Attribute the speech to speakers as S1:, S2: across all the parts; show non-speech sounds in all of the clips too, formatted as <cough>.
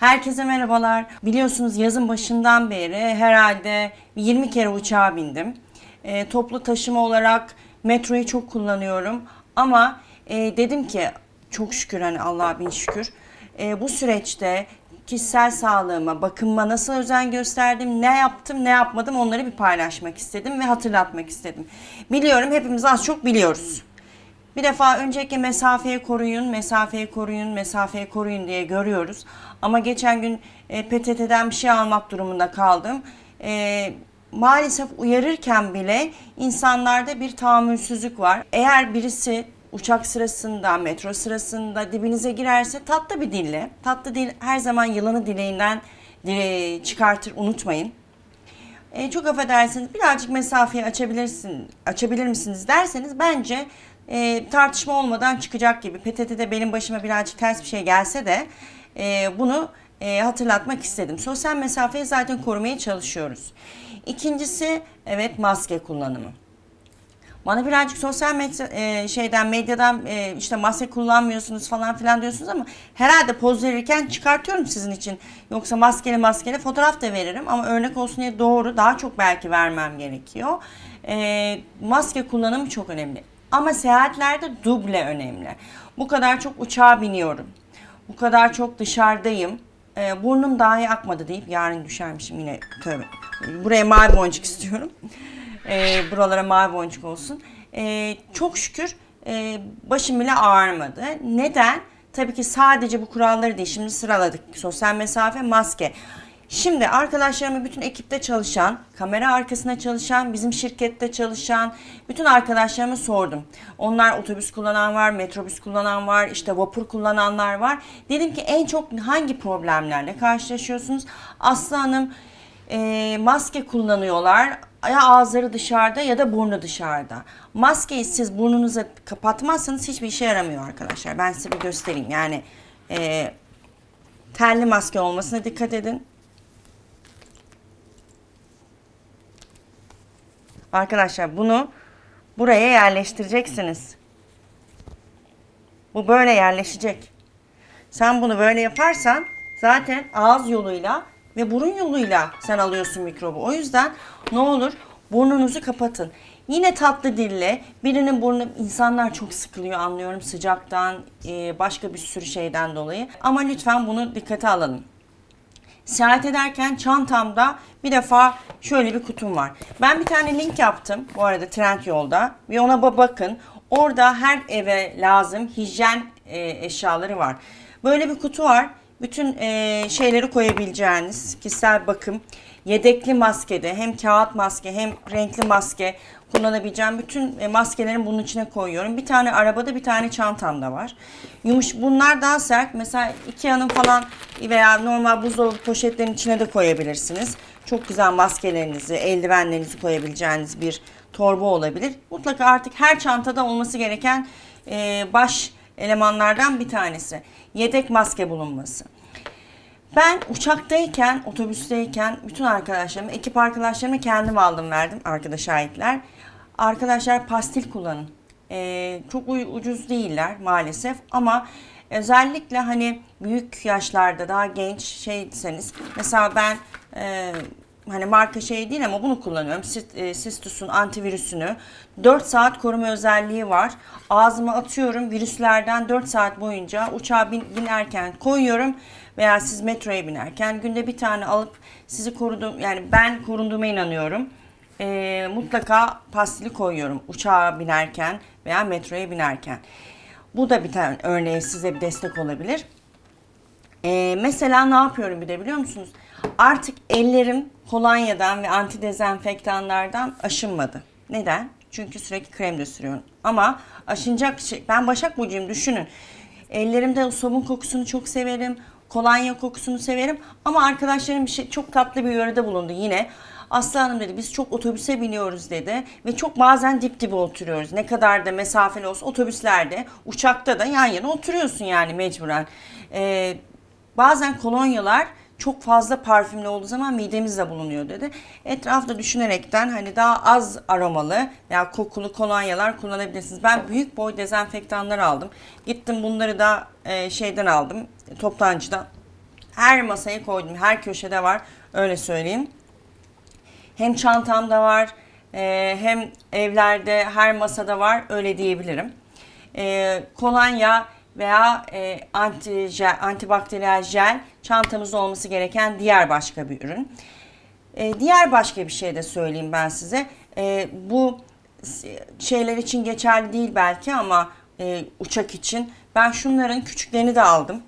S1: Herkese merhabalar. Biliyorsunuz yazın başından beri herhalde 20 kere uçağa bindim. E, toplu taşıma olarak metroyu çok kullanıyorum. Ama e, dedim ki çok şükür hani Allah'a bin şükür. E, bu süreçte kişisel sağlığıma, bakımıma nasıl özen gösterdim, ne yaptım, ne yapmadım onları bir paylaşmak istedim ve hatırlatmak istedim. Biliyorum hepimiz az çok biliyoruz. Bir defa öncelikle mesafeyi koruyun, mesafeyi koruyun, mesafeyi koruyun diye görüyoruz. Ama geçen gün e, PTT'den bir şey almak durumunda kaldım. E, maalesef uyarırken bile insanlarda bir tahammülsüzlük var. Eğer birisi uçak sırasında, metro sırasında dibinize girerse tatlı bir dille, tatlı dil her zaman yılanı dileğinden dile çıkartır unutmayın. E, çok affedersiniz birazcık mesafeyi açabilirsin, açabilir misiniz derseniz bence e, tartışma olmadan çıkacak gibi. PTT'de benim başıma birazcık ters bir şey gelse de e, bunu e, hatırlatmak istedim. Sosyal mesafeyi zaten korumaya çalışıyoruz. İkincisi evet maske kullanımı. Bana birazcık sosyal medya e, şeyden medyadan e, işte maske kullanmıyorsunuz falan filan diyorsunuz ama herhalde poz verirken çıkartıyorum sizin için. Yoksa maskeli maskeli fotoğraf da veririm ama örnek olsun diye doğru daha çok belki vermem gerekiyor. E, maske kullanımı çok önemli. Ama seyahatlerde duble önemli. Bu kadar çok uçağa biniyorum. Bu kadar çok dışarıdayım. E, burnum dahi akmadı deyip yarın düşermişim yine tövbe. Buraya mavi boncuk istiyorum. E, buralara mavi boncuk olsun. E, çok şükür e, başım bile ağrımadı. Neden? Tabii ki sadece bu kuralları değil. Şimdi sıraladık. Sosyal mesafe, maske. Şimdi arkadaşlarımı bütün ekipte çalışan, kamera arkasında çalışan, bizim şirkette çalışan bütün arkadaşlarıma sordum. Onlar otobüs kullanan var, metrobüs kullanan var, işte vapur kullananlar var. Dedim ki en çok hangi problemlerle karşılaşıyorsunuz? Aslı Hanım e, maske kullanıyorlar. Ya ağızları dışarıda ya da burnu dışarıda. Maskeyi siz burnunuza kapatmazsanız hiçbir işe yaramıyor arkadaşlar. Ben size bir göstereyim. Yani e, terli maske olmasına dikkat edin. Arkadaşlar bunu buraya yerleştireceksiniz. Bu böyle yerleşecek. Sen bunu böyle yaparsan zaten ağız yoluyla ve burun yoluyla sen alıyorsun mikrobu. O yüzden ne olur burnunuzu kapatın. Yine tatlı dille birinin burnu insanlar çok sıkılıyor anlıyorum sıcaktan e, başka bir sürü şeyden dolayı. Ama lütfen bunu dikkate alalım. Seyahat ederken çantamda bir defa şöyle bir kutum var. Ben bir tane link yaptım bu arada Trendyol'da ve ona ba- bakın. Orada her eve lazım hijyen e, eşyaları var. Böyle bir kutu var. Bütün e, şeyleri koyabileceğiniz kişisel bakım, yedekli maskede hem kağıt maske hem renkli maske kullanabileceğim bütün e, maskelerimi bunun içine koyuyorum. Bir tane arabada bir tane çantamda var. Yumuş bunlar daha sert. Mesela Ikea'nın falan veya normal buzdolabı poşetlerin içine de koyabilirsiniz. Çok güzel maskelerinizi, eldivenlerinizi koyabileceğiniz bir torba olabilir. Mutlaka artık her çantada olması gereken e, baş elemanlardan bir tanesi. Yedek maske bulunması. Ben uçaktayken, otobüsteyken bütün arkadaşlarımı, ekip arkadaşlarımı kendim aldım verdim arkadaş şahitler. Arkadaşlar pastil kullanın. Ee, çok ucuz değiller maalesef ama özellikle hani büyük yaşlarda daha genç şeyseniz mesela ben e, hani marka şey değil ama bunu kullanıyorum. Sis- e, Sistus'un antivirüsünü. 4 saat koruma özelliği var. Ağzıma atıyorum virüslerden 4 saat boyunca uçağa bin, binerken koyuyorum veya siz metroya binerken günde bir tane alıp sizi korudum yani ben korunduğuma inanıyorum. E, mutlaka pastili koyuyorum uçağa binerken veya metroya binerken. Bu da bir tane örneği size bir destek olabilir. Ee, mesela ne yapıyorum bir de biliyor musunuz? Artık ellerim kolonyadan ve antidezenfektanlardan aşınmadı. Neden? Çünkü sürekli krem de sürüyorum. Ama aşınacak şey, ben Başak Burcu'yum düşünün. Ellerimde sabun kokusunu çok severim. Kolonya kokusunu severim. Ama arkadaşlarım bir şey, çok tatlı bir uyarıda bulundu yine. Aslı Hanım dedi biz çok otobüse biniyoruz dedi ve çok bazen dip dibe oturuyoruz. Ne kadar da mesafeli olsa otobüslerde, uçakta da yan yana oturuyorsun yani mecburen. Ee, bazen kolonyalar çok fazla parfümlü olduğu zaman midemizde bulunuyor dedi. Etrafta düşünerekten hani daha az aromalı veya kokulu kolonyalar kullanabilirsiniz. Ben büyük boy dezenfektanlar aldım. Gittim bunları da e, şeyden aldım, toptancıdan. her masaya koydum. Her köşede var. Öyle söyleyeyim. Hem çantamda var, e, hem evlerde her masada var. Öyle diyebilirim. E, kolonya veya e, anti jel, antibakteriyel jel çantamızda olması gereken diğer başka bir ürün. E, diğer başka bir şey de söyleyeyim ben size. E, bu şeyler için geçerli değil belki ama e, uçak için. Ben şunların küçüklerini de aldım.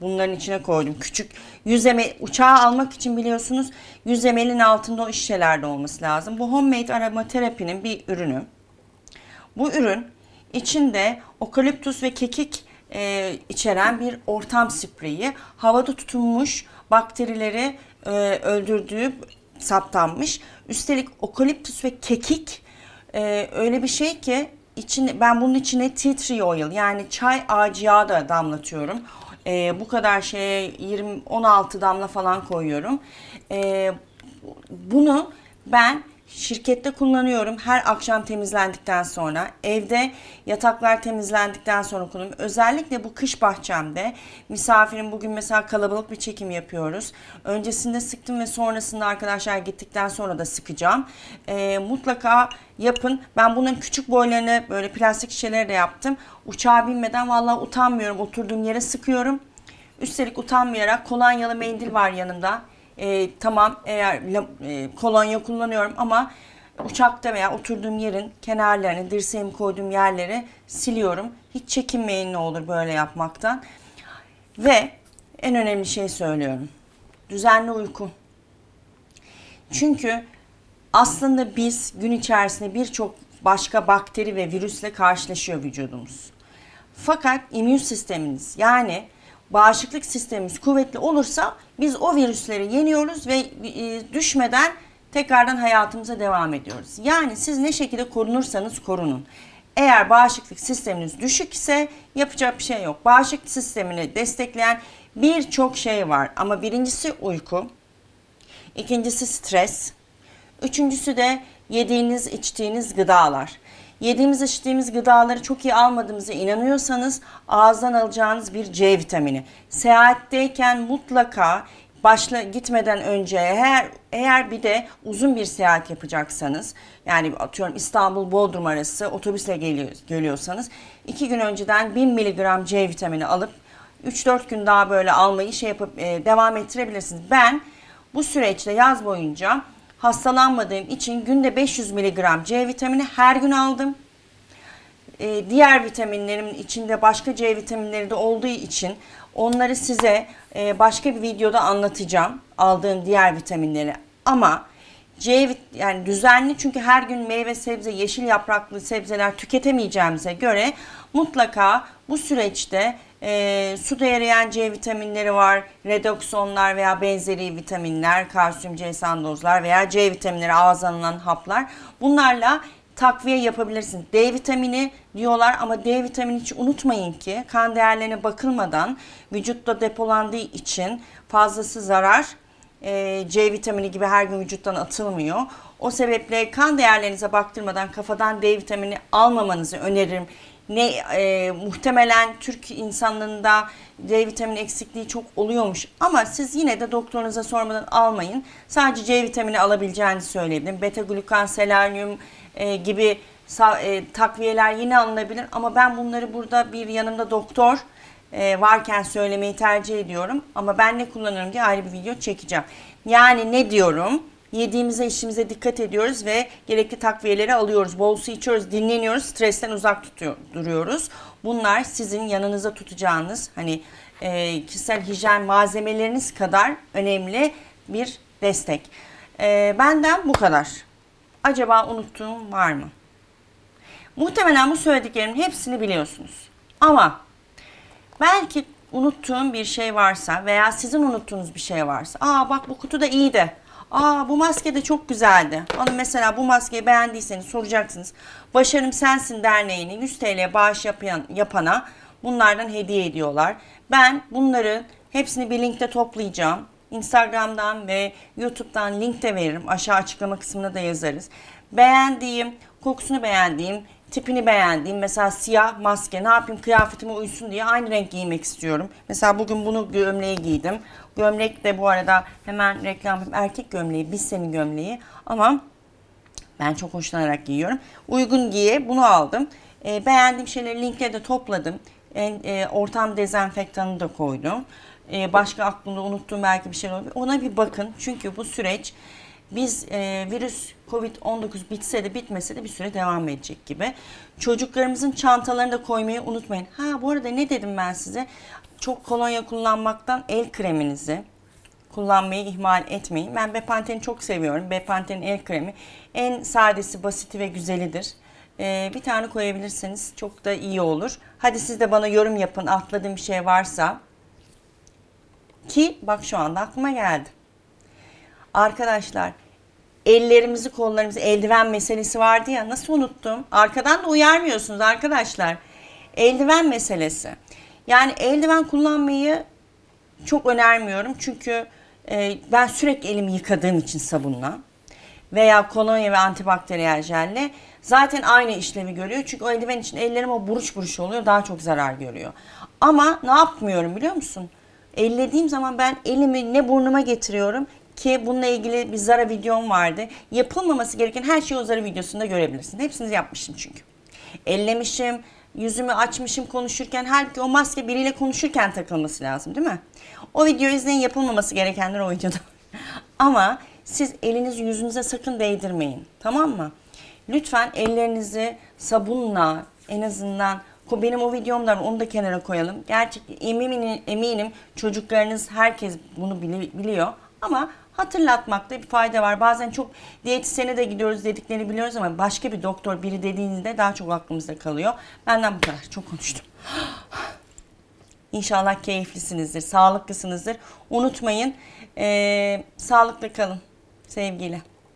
S1: Bunların içine koydum. Küçük yüzeme uçağı almak için biliyorsunuz yüzemelin altında o şişelerde olması lazım. Bu homemade aromaterapinin bir ürünü. Bu ürün içinde okaliptus ve kekik e, içeren bir ortam spreyi. Havada tutunmuş bakterileri e, öldürdüğü saptanmış. Üstelik okaliptus ve kekik e, öyle bir şey ki için, ben bunun içine tea tree oil yani çay ağacı yağı da damlatıyorum. E, bu kadar şeye 20 16 damla falan koyuyorum. E, bunu ben şirkette kullanıyorum. Her akşam temizlendikten sonra, evde yataklar temizlendikten sonra kullanıyorum. Özellikle bu kış bahçemde misafirim bugün mesela kalabalık bir çekim yapıyoruz. Öncesinde sıktım ve sonrasında arkadaşlar gittikten sonra da sıkacağım. Ee, mutlaka yapın. Ben bunun küçük boylarını böyle plastik şişeleri de yaptım. Uçağa binmeden vallahi utanmıyorum. Oturduğum yere sıkıyorum. Üstelik utanmayarak kolonyalı mendil var yanımda. Ee, tamam eğer e, kolonya kullanıyorum ama uçakta veya oturduğum yerin kenarlarını, dirseğimi koyduğum yerleri siliyorum. Hiç çekinmeyin ne olur böyle yapmaktan. Ve en önemli şey söylüyorum. Düzenli uyku. Çünkü aslında biz gün içerisinde birçok başka bakteri ve virüsle karşılaşıyor vücudumuz. Fakat immün sisteminiz yani bağışıklık sistemimiz kuvvetli olursa biz o virüsleri yeniyoruz ve e, düşmeden tekrardan hayatımıza devam ediyoruz. Yani siz ne şekilde korunursanız korunun. Eğer bağışıklık sisteminiz düşük ise yapacak bir şey yok. Bağışıklık sistemini destekleyen birçok şey var ama birincisi uyku, İkincisi stres. Üçüncüsü de yediğiniz, içtiğiniz gıdalar. Yediğimiz, içtiğimiz gıdaları çok iyi almadığımıza inanıyorsanız ağızdan alacağınız bir C vitamini. Seyahatteyken mutlaka başla gitmeden önce eğer eğer bir de uzun bir seyahat yapacaksanız yani atıyorum İstanbul Bodrum arası otobüsle geliyor, geliyorsanız iki gün önceden 1000 miligram C vitamini alıp 3-4 gün daha böyle almayı şey yapıp e, devam ettirebilirsiniz. Ben bu süreçte yaz boyunca hastalanmadığım için günde 500 mg C vitamini her gün aldım. Ee, diğer vitaminlerim içinde başka C vitaminleri de olduğu için onları size e, başka bir videoda anlatacağım. Aldığım diğer vitaminleri. Ama C yani düzenli çünkü her gün meyve sebze yeşil yapraklı sebzeler tüketemeyeceğimize göre mutlaka bu süreçte e, suda eriyen C vitaminleri var, redoksonlar veya benzeri vitaminler, kalsiyum C sandozlar veya C vitaminleri ağza alınan haplar. Bunlarla takviye yapabilirsiniz. D vitamini diyorlar ama D vitamini hiç unutmayın ki kan değerlerine bakılmadan vücutta depolandığı için fazlası zarar e, C vitamini gibi her gün vücuttan atılmıyor. O sebeple kan değerlerinize baktırmadan kafadan D vitamini almamanızı öneririm. Ne e, muhtemelen Türk insanlarında D vitamini eksikliği çok oluyormuş ama siz yine de doktorunuza sormadan almayın. Sadece C vitamini alabileceğinizi söyleyebilirim. Beta glukan, selenyum e, gibi e, takviyeler yine alınabilir ama ben bunları burada bir yanımda doktor e, varken söylemeyi tercih ediyorum. Ama ben ne kullanıyorum diye ayrı bir video çekeceğim. Yani ne diyorum? Yediğimize işimize dikkat ediyoruz ve gerekli takviyeleri alıyoruz. Bol su içiyoruz, dinleniyoruz, stresten uzak tutuyor, duruyoruz. Bunlar sizin yanınıza tutacağınız hani e, kişisel hijyen malzemeleriniz kadar önemli bir destek. E, benden bu kadar. Acaba unuttuğum var mı? Muhtemelen bu söylediklerimin hepsini biliyorsunuz. Ama belki unuttuğum bir şey varsa veya sizin unuttuğunuz bir şey varsa. Aa bak bu kutu da iyiydi. Aa bu maske de çok güzeldi. Onu mesela bu maskeyi beğendiyseniz soracaksınız. Başarım Sensin Derneği'nin 100 TL bağış yapan, yapana bunlardan hediye ediyorlar. Ben bunları hepsini bir linkte toplayacağım. Instagram'dan ve YouTube'dan link de veririm. Aşağı açıklama kısmına da yazarız. Beğendiğim, kokusunu beğendiğim tipini beğendiğim mesela siyah maske ne yapayım kıyafetime uysun diye aynı renk giymek istiyorum. Mesela bugün bunu gömleği giydim. Gömlek de bu arada hemen reklam. Erkek gömleği, biz senin gömleği ama ben çok hoşlanarak giyiyorum. Uygun giye bunu aldım. E, beğendiğim şeyleri linkle de topladım. En, e, ortam dezenfektanı da koydum. E, başka aklımda unuttuğum belki bir şey olabilir. Ona bir bakın. Çünkü bu süreç biz e, virüs Covid-19 bitse de bitmese de bir süre devam edecek gibi. Çocuklarımızın çantalarını da koymayı unutmayın. Ha bu arada ne dedim ben size? Çok kolonya kullanmaktan el kreminizi, kullanmayı ihmal etmeyin. Ben Bepanthen'i çok seviyorum. Bepanthen'in el kremi en sadesi, basiti ve güzelidir. Ee, bir tane koyabilirseniz çok da iyi olur. Hadi siz de bana yorum yapın. Atladığım bir şey varsa. Ki bak şu anda aklıma geldi. Arkadaşlar ellerimizi kollarımızı eldiven meselesi vardı ya nasıl unuttum? Arkadan da uyarmıyorsunuz arkadaşlar. Eldiven meselesi. Yani eldiven kullanmayı çok önermiyorum çünkü e, ben sürekli elimi yıkadığım için sabunla veya kolonya ve antibakteriyel jelle zaten aynı işlevi görüyor. Çünkü o eldiven için ellerim o buruş buruş oluyor daha çok zarar görüyor. Ama ne yapmıyorum biliyor musun? Ellediğim zaman ben elimi ne burnuma getiriyorum ki bununla ilgili bir Zara videom vardı. Yapılmaması gereken her şeyi o Zara videosunda görebilirsin. Hepsini yapmışım çünkü. Ellemişim, yüzümü açmışım konuşurken. Halbuki o maske biriyle konuşurken takılması lazım değil mi? O videoyu izleyin yapılmaması gerekenler o videoda. <laughs> Ama siz elinizi yüzünüze sakın değdirmeyin. Tamam mı? Lütfen ellerinizi sabunla en azından benim o videom var, onu da kenara koyalım. Gerçekten eminim, eminim çocuklarınız herkes bunu bili- biliyor ama hatırlatmakta bir fayda var. Bazen çok diyetisyene de gidiyoruz dediklerini biliyoruz ama başka bir doktor biri dediğinizde daha çok aklımızda kalıyor. Benden bu kadar. Çok konuştum. <gasps> İnşallah keyiflisinizdir, sağlıklısınızdır. Unutmayın, eee sağlıklı kalın. Sevgiyle.